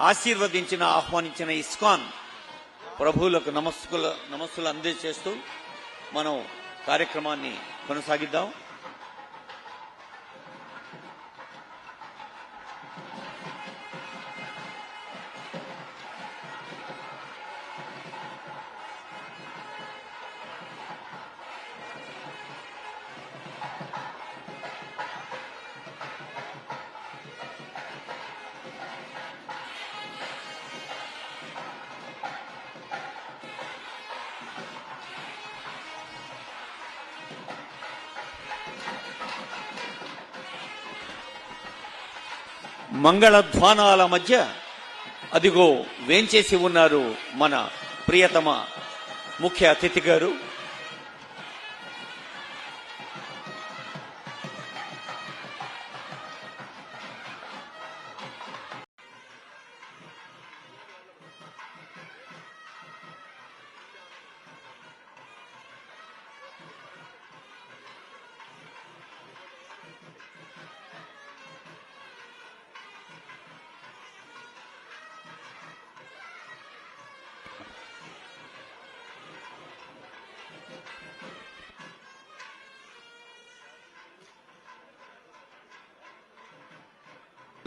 ఆశీర్వదించిన ఆహ్వానించిన ఇస్కాన్ ప్రభువులకు నమస్కుల నమస్సులు అందజేస్తూ మనం కార్యక్రమాన్ని కొనసాగిద్దాం. మంగళధ్వానాల మధ్య అదిగో వేంచేసి ఉన్నారు మన ప్రియతమ ముఖ్య అతిథి గారు.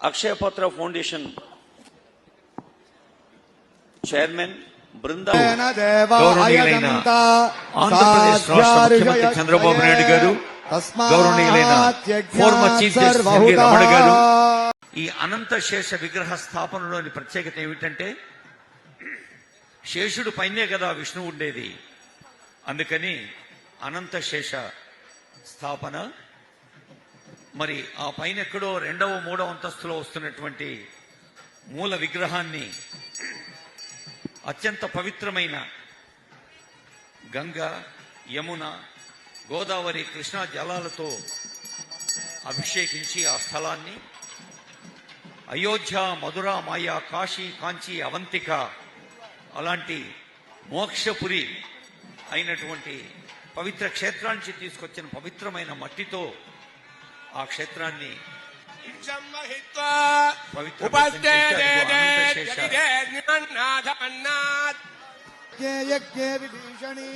అక్షయపాత్ర ఫౌండేషన్ చైర్మన్ బృందా గౌరవనీయులైన ఆంధ్రప్రదేశ్ రాష్ట్ర ముఖ్యమంత్రి చంద్రబాబు నాయుడు గారు గౌరవనీయులైన former chief justice NV Ramana garu ఈ అనంత శేష విగ్రహ స్థాపనలోని ప్రత్యేకత ఏమిటంటే శేషుడు పైనే కదా విష్ణువు ఉండేది. అందుకని అనంత శేష స్థాపన మరి ఆ పైన ఎక్కడో రెండవ మూడవ అంతస్తులో వస్తున్నటువంటి మూల విగ్రహాన్ని అత్యంత పవిత్రమైన గంగ యమున గోదావరి కృష్ణా జలాలతో అభిషేకించి ఆ స్థలాన్ని అయోధ్య మధుర మాయా కాశీ కాంచి అవంతిక అలాంటి మోక్షపురి అయినటువంటి పవిత్ర క్షేత్రానికి తీసుకొచ్చిన పవిత్రమైన మట్టితో ఆ క్షేత్రాన్ని పవిత్ర యజ్ఞే విభీషణీ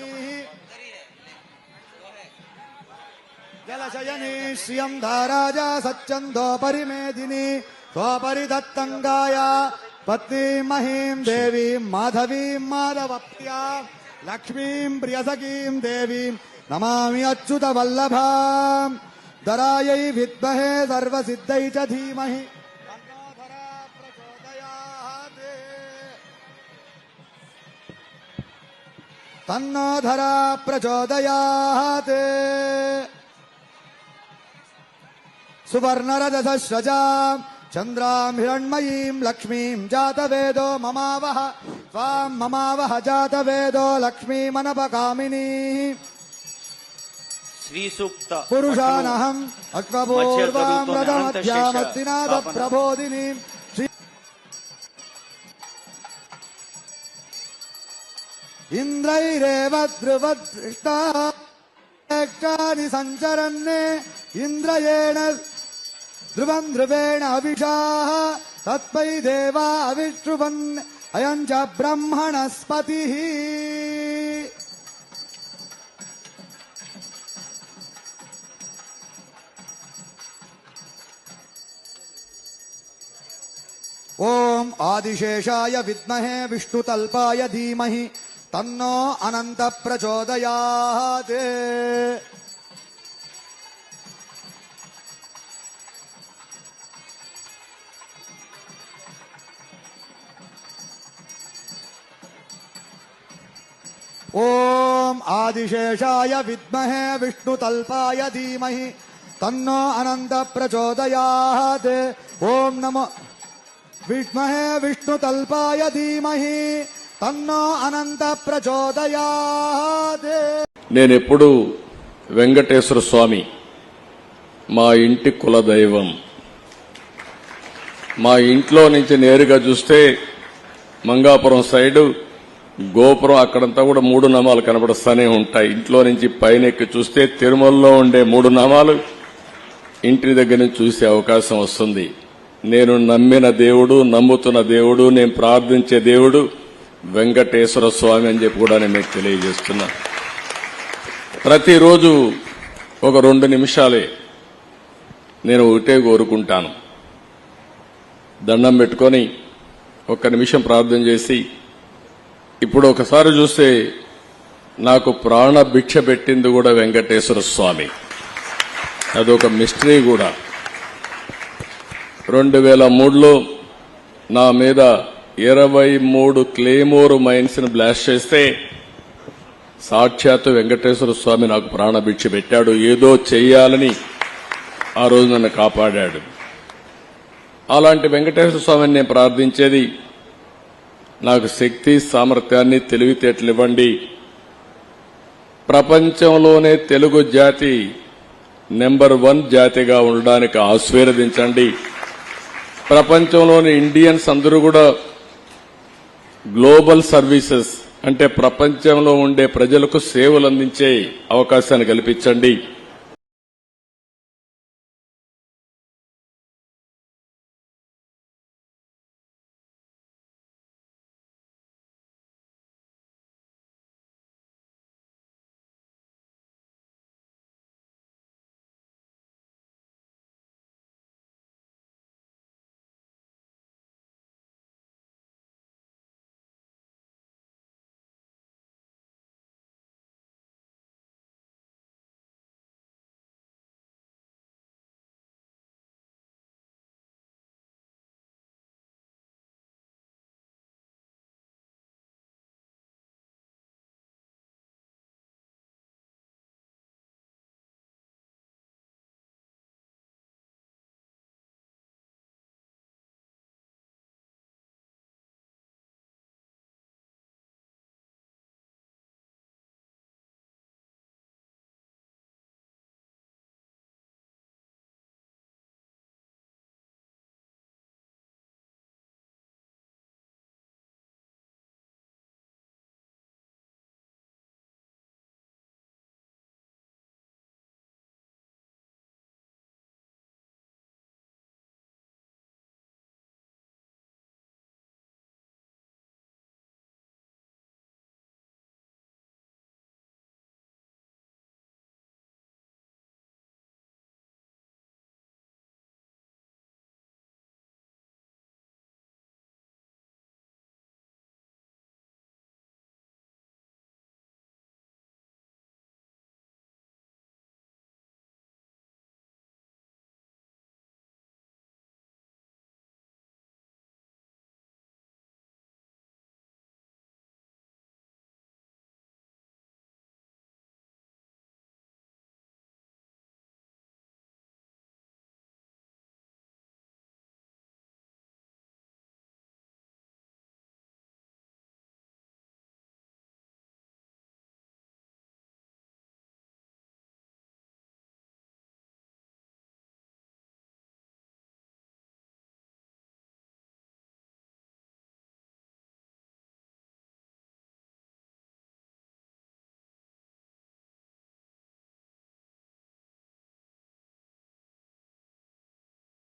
జలశయనీ శ్రియం ధారాజా సచ్చందో పరిమేదిని స్వపరి దత్తంగాయ పత్ని మహీం దేవీం మాధవీం మాధవప్రియా లక్ష్మీం ప్రియసఖీం దేవీం నమామి అచ్యుత వల్లభాం दराय विद्महे सर्व सिद्ध धीमहि। तन्नो धरा सुवर्णरजस सुवर्णरजसस्रजाम् चन्द्राम् हिरण्मयीम् लक्ष्मीम् जातवेदो ममावह। त्वाम् ममावह जातवेदो लक्ष्मीमनपकामिनी। श्रीसुक्त पुरुषानहम् अक्मभूषिवाम्नाथ प्रबोधिनी इन्द्रैरेव ध्रुवदृष्टानि सञ्चरन्ने इन्द्रयेण ध्रुवम् ध्रुवेण अविषाः तत्पै देवा अविश्रुवन् अयम् च ब्रह्मणस्पतिः ओम् आदिशेषाय विद्महे विष्णुतल्पाय धीमहि तन्नो अनन्तप्रचोदयात्। ओम् आदिशेषाय विद्महे विष्णुतल्पाय धीमहि तन्नो अनन्तप्रचोदयात्। ॐ नमो విద్మహే విష్ణుతల్పాయ ధీమహి ధీమహి తన్నో అనంత ప్రచోదయాదే నేనెప్పుడు వెంకటేశ్వర స్వామి మా ఇంటి కులదైవం. మా ఇంట్లో నుంచి నేరుగా చూస్తే మంగాపురం సైడు గోపురం అక్కడంతా కూడా మూడు నామాలు కనబడుస్తూనే ఉంటాయి. ఇంట్లో నుంచి పైన ఎక్కి చూస్తే తిరుమలలో ఉండే మూడు నామాలు ఇంటి దగ్గర నుంచి చూసే అవకాశం వస్తుంది. నేను నమ్మిన దేవుడు నమ్ముతున్న దేవుడు నేను ప్రార్థించే దేవుడు వెంకటేశ్వర స్వామి అని చెప్పి కూడా నేను మీకు తెలియజేస్తున్నా. ప్రతిరోజు ఒక రెండు నిమిషాలే నేను ఒకటే కోరుకుంటాను. దండం పెట్టుకొని ఒక్క నిమిషం ప్రార్థన చేసి ఇప్పుడు ఒకసారి చూస్తే నాకు ప్రాణ భిక్ష పెట్టింది కూడా వెంకటేశ్వర స్వామి. అదొక మిస్టరీ కూడా. రెండు వేల మూడులో నా మీద ఇరవై మూడు క్లేమోర్ మైన్స్ని బ్లాస్ట్ చేస్తే సాక్షాత్తు వెంకటేశ్వర స్వామి నాకు ప్రాణభిక్ష పెట్టాడు. ఏదో చెయ్యాలని ఆ రోజు నన్ను కాపాడాడు. అలాంటి వెంకటేశ్వర స్వామిని నేను ప్రార్థించేది నాకు శక్తి సామర్థ్యాన్ని తెలివితేటలు ఇవ్వండి ప్రపంచంలోనే తెలుగు జాతి నెంబర్ వన్ జాతిగా ఉండడానికి ఆశీర్వదించండి. ప్రపంచంలోని ఇండియన్స్ అందరూ కూడా గ్లోబల్ సర్వీసెస్ అంటే ప్రపంచంలో ఉండే ప్రజలకు సేవలు అందించే అవకాశాన్ని కల్పించండి.